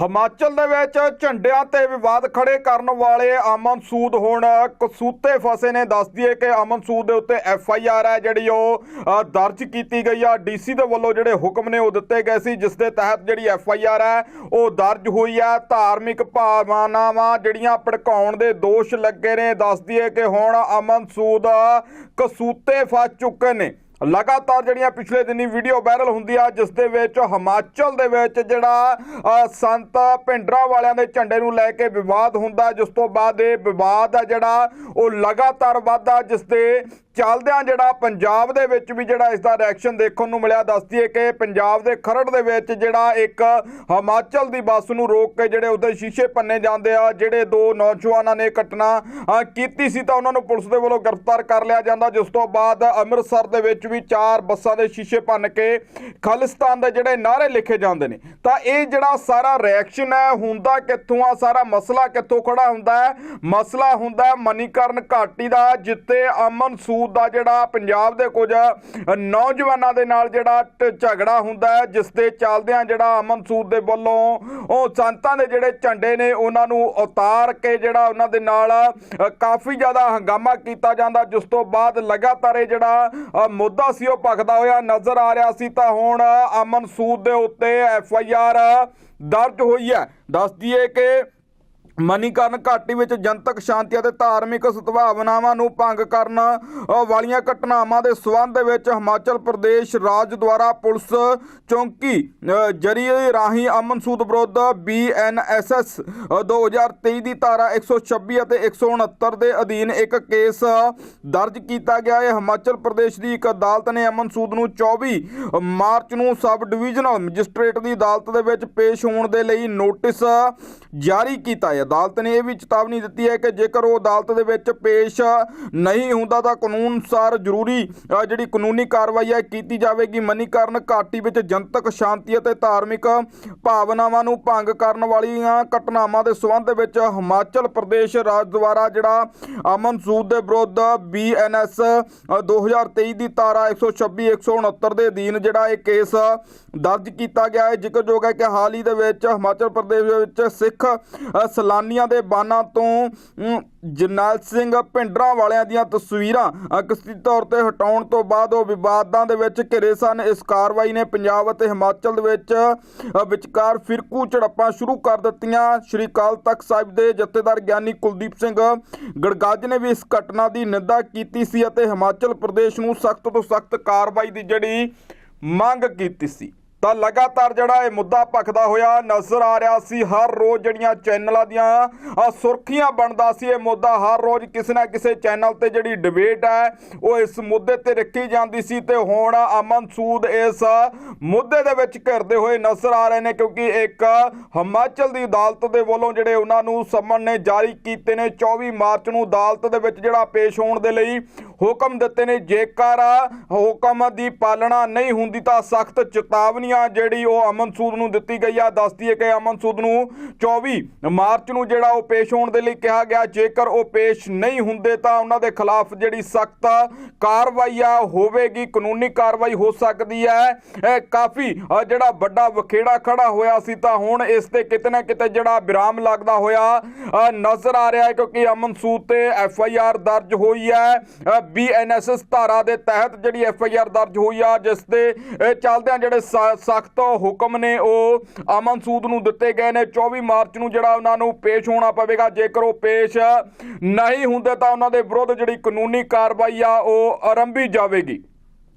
ਹਿਮਾਚਲ ਦੇ ਵਿੱਚ ਝੰਡਿਆਂ ਤੇ ਵਿਵਾਦ ਖੜੇ ਕਰਨ ਵਾਲੇ ਅਮਨ ਸੂਦ ਹੁਣ ਕਸੂਤੇ ਫਸੇ ਨੇ। ਦੱਸ ਦਈਏ ਕਿ ਅਮਨ ਸੂਦ ਦੇ ਉੱਤੇ ਐਫ ਆਈ ਆਰ ਹੈ, ਜਿਹੜੀ ਉਹ ਦਰਜ ਕੀਤੀ ਗਈ ਆ। ਡੀਸੀ ਦੇ ਵੱਲੋਂ ਜਿਹੜੇ ਹੁਕਮ ਨੇ ਉਹ ਦਿੱਤੇ ਗਏ ਸੀ, ਜਿਸ ਦੇ ਤਹਿਤ ਜਿਹੜੀ ਐਫ ਆਈ ਆਰ ਹੈ, ਉਹ ਦਰਜ ਹੋਈ ਹੈ। ਧਾਰਮਿਕ ਭਾਵਨਾਵਾਂ ਜਿਹੜੀਆਂ ਭੜਕਾਉਣ ਦੇ ਦੋਸ਼ ਲੱਗੇ ਨੇ। ਦੱਸ ਦਈਏ ਕਿ ਹੁਣ ਅਮਨ ਸੂਦ ਕਸੂਤੇ ਫਸ ਚੁੱਕੇ ਨੇ। ਲਗਾਤਾਰ ਜਿਹੜੀਆਂ ਪਿਛਲੇ ਦਿਨੀ ਵੀਡੀਓ ਵਾਇਰਲ ਹੁੰਦੀ ਆ ਜਿਸ ਦੇ ਵਿੱਚ ਹਿਮਾਚਲ ਦੇ ਵਿੱਚ ਜਿਹੜਾ ਸੰਤ ਭਿੰਡਰਾਂ ਵਾਲਿਆਂ ਦੇ ਝੰਡੇ ਨੂੰ ਲੈ ਕੇ ਵਿਵਾਦ ਹੁੰਦਾ ਜਿਸ ਤੋਂ ਬਾਅਦ ਇਹ ਵਿਵਾਦ ਆ ਜਿਹੜਾ, ਉਹ ਲਗਾਤਾਰ ਵਧਦਾ ਜਿਸ ਦੇ ਚੱਲਦਿਆਂ ਜਿਹੜਾ ਪੰਜਾਬ ਦੇ ਵਿੱਚ ਵੀ ਜਿਹੜਾ ਇਸ ਦਾ ਰਿਐਕਸ਼ਨ ਦੇਖਣ ਨੂੰ ਮਿਲਿਆ ਦੱਸਦੀ ਹੈ ਕਿ ਪੰਜਾਬ ਦੇ ਖਰੜ ਦੇ ਵਿੱਚ ਜਿਹੜਾ ਇੱਕ ਹਿਮਾਚਲ ਦੀ ਬੱਸ ਨੂੰ ਰੋਕ ਕੇ ਜਿਹੜੇ ਉਹਦੇ ਸ਼ੀਸ਼ੇ ਪੰਨੇ ਜਾਂਦੇ ਆ, ਜਿਹੜੇ ਦੋ ਨੌਜਵਾਨਾਂ ਨੇ ਘਟਨਾ ਕੀਤੀ ਸੀ ਤਾਂ ਉਹਨਾਂ ਨੂੰ ਪੁਲਿਸ ਦੇ ਵੱਲੋਂ ਗ੍ਰਿਫਤਾਰ ਕਰ ਲਿਆ ਜਾਂਦਾ। ਜਿਸ ਤੋਂ ਬਾਅਦ ਅੰਮ੍ਰਿਤਸਰ ਦੇ ਵਿੱਚ ਵੀ ਚਾਰ ਬੱਸਾਂ ਦੇ ਸ਼ੀਸ਼ੇ ਭੰਨ ਕੇ ਖਾਲਿਸਤਾਨ ਦੇ ਜਿਹੜੇ ਨਾਅਰੇ ਲਿਖੇ ਜਾਂਦੇ ਨੇ। ਤਾਂ ਇਹ ਜਿਹੜਾ ਸਾਰਾ ਰਿਐਕਸ਼ਨ ਹੈ, ਹੁੰਦਾ ਕਿੱਥੋਂ ਆ? ਸਾਰਾ ਮਸਲਾ ਕਿੱਥੋਂ ਖੜਾ ਹੁੰਦਾ ਹੈ? ਮਸਲਾ ਹੁੰਦਾ ਮਨੀਕਰਨ ਘਾਟੀ ਦਾ ਜਿੱਤੇ ਅਮਨ ਸੂਦ ਦਾ ਜਿਹੜਾ ਪੰਜਾਬ ਦੇ ਕੁਝ ਨੌਜਵਾਨਾਂ ਦੇ ਨਾਲ ਜਿਹੜਾ ਝਗੜਾ ਹੁੰਦਾ ਹੈ ਜਿਸ ਦੇ ਚੱਲਦਿਆਂ ਜਿਹੜਾ ਅਮਨ ਸੂਦ ਦੇ ਵੱਲੋਂ ਉਹ ਸੰਤਾਂ ਦੇ ਜਿਹੜੇ ਝੰਡੇ ਨੇ, ਉਹਨਾਂ ਨੂੰ ਉਤਾਰ ਕੇ ਜਿਹੜਾ ਉਹਨਾਂ ਦੇ ਨਾਲ ਕਾਫੀ ਜ਼ਿਆਦਾ ਹੰਗਾਮਾ ਕੀਤਾ ਜਾਂਦਾ, ਜਿਸ ਤੋਂ ਬਾਅਦ ਲਗਾਤਾਰ ਇਹ ਜਿਹੜਾ ਮੁੱਦਾ ਸੀ, ਉਹ ਭਖਦਾ ਹੋਇਆ ਨਜ਼ਰ ਆ ਰਿਹਾ ਸੀ, ਤਾਂ ਹੁਣ ਅਮਨ ਸੂਦ ਦੇ ਉੱਤੇ ਐਫ ਆਈ ਆਰ ਦਰਜ ਹੋਈ ਹੈ। ਦੱਸ ਦਈਏ ਕਿ ਮਨੀਕਰਨ ਘਾਟੀ ਵਿੱਚ ਜਨਤਕ ਸ਼ਾਂਤੀ ਅਤੇ ਧਾਰਮਿਕ ਸਦਭਾਵਨਾਵਾਂ ਨੂੰ ਭੰਗ ਕਰਨ ਵਾਲੀਆਂ ਘਟਨਾਵਾਂ ਦੇ ਸਬੰਧ ਵਿੱਚ ਹਿਮਾਚਲ ਪ੍ਰਦੇਸ਼ ਰਾਜ ਦੁਆਰਾ ਪੁਲਿਸ ਚੌਂਕੀ ਜਰੀਏ ਰਾਹੀਂ ਅਮਨ ਸੂਦ ਵਿਰੁੱਧ ਬੀਐਨਐਸਐਸ 2023 ਦੀ ਧਾਰਾ 126 ਅਤੇ 169 ਦੇ ਅਧੀਨ ਇੱਕ ਕੇਸ ਦਰਜ ਕੀਤਾ ਗਿਆ। ਹੈ ਹਿਮਾਚਲ ਪ੍ਰਦੇਸ਼ ਦੀ ਇੱਕ ਅਦਾਲਤ ਨੇ ਅਮਨ ਸੂਦ ਨੂੰ 24 ਮਾਰਚ ਨੂੰ ਸਬ ਡਿਵੀਜ਼ਨਲ ਮੈਜਿਸਟ੍ਰੇਟ ਦੀ ਅਦਾਲਤ ਦੇ ਵਿੱਚ ਪੇਸ਼ ਹੋਣ ਦੇ ਲਈ ਨੋਟਿਸ ਜਾਰੀ ਕੀਤਾ ਹੈ। ਅਦਾਲਤ ਨੇ ਇਹ ਵੀ ਚੇਤਾਵਨੀ ਦਿੱਤੀ ਹੈ ਕਿ ਜੇਕਰ ਉਹ ਅਦਾਲਤ ਦੇ ਵਿੱਚ ਪੇਸ਼ ਨਹੀਂ ਹੁੰਦਾ ਤਾਂ ਕਾਨੂੰਨ ਅਨੁਸਾਰ ਜ਼ਰੂਰੀ ਜਿਹੜੀ ਕਾਨੂੰਨੀ ਕਾਰਵਾਈ ਹੈ ਕੀਤੀ ਜਾਵੇਗੀ। ਮਨੀਕਰਨ ਘਾਟੀ ਵਿੱਚ ਜਨਤਕ ਸ਼ਾਂਤੀ ਅਤੇ ਧਾਰਮਿਕ ਭਾਵਨਾਵਾਂ ਨੂੰ ਭੰਗ ਕਰਨ ਵਾਲੀਆਂ ਘਟਨਾਵਾਂ ਦੇ ਸਬੰਧ ਵਿੱਚ ਹਿਮਾਚਲ ਪ੍ਰਦੇਸ਼ ਰਾਜ ਦੁਆਰਾ ਜਿਹੜਾ ਅਮਨ ਸੂਦ ਦੇ ਵਿਰੁੱਧ ਬੀਐਨਐਸ 2023 ਦੀ ਧਾਰਾ 126 169 ਦੇ ਅਧੀਨ ਜਿਹੜਾ ਇਹ ਕੇਸ ਦਰਜ ਕੀਤਾ ਗਿਆ ਹੈ। ਜ਼ਿਕਰਯੋਗ ਹੈ ਕਿ ਹਾਲ ਹੀ ਦੇ ਵਿੱਚ ਹਿਮਾਚਲ ਪ੍ਰਦੇਸ਼ ਦੇ ਵਿੱਚ ਸਿੱਖ ਅ, ਸੈਲਾਨੀਆਂ ਦੇ ਬਾਨਾਂ ਤੋਂ ਅਮ, ਜਰਨੈਲ ਸਿੰਘ ਭਿੰਡਰਾਂ ਵਾਲਿਆਂ ਦੀਆਂ ਤਸਵੀਰਾਂ ਅ, ਤੌਰ ਤੇ ਹਟਾਉਣ ਤੋਂ ਬਾਅਦ ਉਹ ਵਿਵਾਦਾਂ ਦੇ ਵਿੱਚ ਘਿਰੇ ਸਨ। ਇਸ ਕਾਰਵਾਈ ਨੇ ਪੰਜਾਬ ਅਤੇ ਹਿਮਾਚਲ ਦੇ ਵਿੱਚ ਵਿਚਕਾਰ ਫਿਰਕੂ ਝੜਪਾਂ ਸ਼ੁਰੂ ਕਰ ਦਿੱਤੀਆਂ। ਸ਼੍ਰੀ ਅਕਾਲ ਤਖਤ ਸਾਹਿਬ ਦੇ ਜਥੇਦਾਰ ਗਿਆਨੀ ਕੁਲਦੀਪ ਸਿੰਘ ਗੜਗਾਜ ਨੇ ਵੀ ਇਸ ਘਟਨਾ ਦੀ ਨਿੰਦਾ ਕੀਤੀ ਸੀ ਅਤੇ ਹਿਮਾਚਲ ਪ੍ਰਦੇਸ਼ ਨੂੰ ਸਖਤ ਤੋਂ ਸਖਤ ਕਾਰਵਾਈ ਦੀ ਜਿਹੜੀ ਮੰਗ ਕੀਤੀ ਸੀ। ਤਾਂ ਲਗਾਤਾਰ ਜਿਹੜਾ ਇਹ ਮੁੱਦਾ ਭਖਦਾ ਹੋਇਆ ਨਜ਼ਰ ਆ ਰਿਹਾ ਸੀ, ਹਰ ਰੋਜ਼ ਜਿਹੜੀਆਂ ਚੈਨਲਾਂ ਦੀਆਂ ਸੁਰਖੀਆਂ ਬਣਦਾ ਸੀ ਇਹ ਮੁੱਦਾ, ਹਰ ਰੋਜ਼ ਕਿਸੇ ਨਾ ਕਿਸੇ ਚੈਨਲ ਤੇ ਜਿਹੜੀ ਡਿਬੇਟ ਹੈ, ਉਹ ਇਸ ਮੁੱਦੇ ਤੇ ਰੱਖੀ ਜਾਂਦੀ ਸੀ ਤੇ ਹੁਣ ਅਮਨ ਸੂਦ ਇਸ ਮੁੱਦੇ ਦੇ ਵਿੱਚ ਘਿਰਦੇ ਹੋਏ ਨਜ਼ਰ ਆ ਰਹੇ ਨੇ ਕਿਉਂਕਿ ਇੱਕ ਹਿਮਾਚਲ ਦੀ ਅਦਾਲਤ ਦੇ ਵੱਲੋਂ ਜਿਹੜੇ ਉਹਨਾਂ ਨੂੰ ਸਮਨ ਨੇ ਜਾਰੀ ਕੀਤੇ ਨੇ 24 ਮਾਰਚ ਨੂੰ ਅਦਾਲਤ ਦੇ ਵਿੱਚ ਜਿਹੜਾ ਪੇਸ਼ ਹੋਣ ਦੇ ਲਈ ਹੁਕਮ ਦਿੱਤੇ ਨੇ, ਜੇਕਰ ਹੁਕਮ ਦੀ ਪਾਲਣਾ ਨਹੀਂ ਹੁੰਦੀ ਤਾਂ ਸਖਤ ਚੇਤਾਵਨੀ ਚੇਤਾਵਨੀਆਂ ਜਿਹੜੀ ਉਹ ਅਮਨ ਸੂਦ ਨੂੰ ਦਿੱਤੀ ਗਈ ਆ ਦੱਸਦੀ ਹੈ ਕਿ ਅਮਨ ਸੂਦ ਨੂੰ 24 ਮਾਰਚ ਨੂੰ ਜਿਹੜਾ ਉਹ ਪੇਸ਼ ਹੋਣ ਦੇ ਲਈ ਕਿਹਾ ਗਿਆ। ਜੇਕਰ ਉਹ ਪੇਸ਼ ਨਹੀਂ ਹੁੰਦੇ ਤਾਂ ਉਹਨਾਂ ਦੇ ਖਿਲਾਫ ਜਿਹੜੀ ਸਖਤ ਕਾਰਵਾਈ ਆ, ਹੋਵੇਗੀ, ਕਾਨੂੰਨੀ ਕਾਰਵਾਈ ਹੋ ਸਕਦੀ ਹੈ। ਇਹ ਕਾਫੀ ਜਿਹੜਾ ਵੱਡਾ ਵਖੇੜਾ ਖੜਾ ਹੋਇਆ ਸੀ ਤਾਂ ਹੁਣ ਇਸ ਤੇ ਕਿਤੇ ਨਾ ਕਿਤੇ ਜਿਹੜਾ ਵਿਰਾਮ ਲੱਗਦਾ ਹੋਇਆ ਨਜ਼ਰ ਆ ਰਿਹਾ ਹੈ ਕਿਉਂਕਿ ਅਮਨ ਸੂਦ ਤੇ ਐਫ ਆਈ ਆਰ ਦਰਜ ਹੋਈ ਹੈ। ਬੀਐਨਐਸਐਸ ਧਾਰਾ ਦੇ ਤਹਿਤ ਜਿਹੜੀ ਐਫ ਆਈ ਆਰ ਦਰਜ ਹੋਈ ਆ, ਜਿਸ ਦੇ ਚੱਲਦਿਆਂ ਜਿਹੜੇ ਸਖਤ ਹੁਕਮ ਨੇ ਉਹ ਅਮਨ ਸੂਦ ਨੂੰ ਦਿੱਤੇ ਗਏ ਨੇ। 24 ਮਾਰਚ ਨੂੰ ਜਿਹੜਾ ਉਹਨਾਂ ਨੂੰ ਪੇਸ਼ ਹੋਣਾ ਪਵੇਗਾ, ਜੇਕਰ ਉਹ ਪੇਸ਼ ਨਹੀਂ ਹੁੰਦੇ ਤਾਂ ਉਹਨਾਂ ਦੇ ਵਿਰੁੱਧ ਜਿਹੜੀ ਕਾਨੂੰਨੀ ਕਾਰਵਾਈ ਆ, ਉਹ ਆਰੰਭੀ ਜਾਵੇਗੀ।